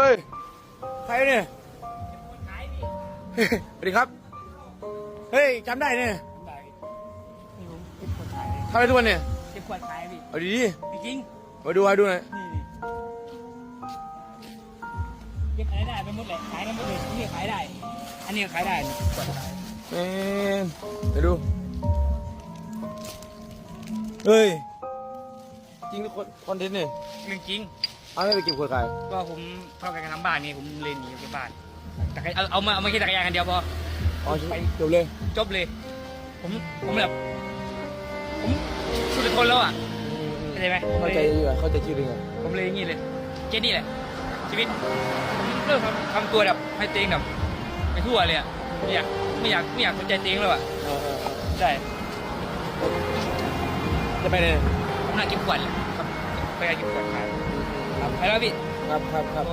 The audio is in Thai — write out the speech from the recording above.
เฮ้ย ใครเนี่ยเฮ้ยสวัสดีครับ เฮ้ยจำได้เนี่ยนี่ผมเก็บขวดขายเลยทำอะไรทุกวันเนี่ยเก็บขวดขายพี่เอาดีจริงๆมาดูมาดูหน่อยๆนี่นี่เก็บอะไรได้ไปหมดเลยขายได้หมดเลยนี่ขายได้ อันนี้ก็ขายได้นี่ขวดขายแมนไปดู เฮ้ย จริงหรือคอนเทนต์เนี่ยเรื่องจริง เอาไม่ไปเก็บขวดขายก็ผมเข้ากันทำบ้านนี่ผมเลยหนีไปบ้านแต่เอาเอามาเอามาแค่จักรยานคันเดียวพออ๋อไปจบเลยจบเลย ผมผมแบบผมสุดทนแล้วอะเข้าใจไหมผมเข้าเลยใจดีกว่าเข้าใจชื่อดีกว่าผมเลยอย่างนี้เลยแค่นี้แหละ ชีวิตผมเริ่มทำทำตัวแบบให้เตวเองแบบไปทั่วเลยอะไม่อยากไม่อยากไม่อยากสนใจเตวเองแล้วอะเออเออเออใช่จะไปไหนเนี่ยผมน่ากินขวัญเลยครับไปกินขวัญขาย ครับไปแล้วพี่ ครับครับครับ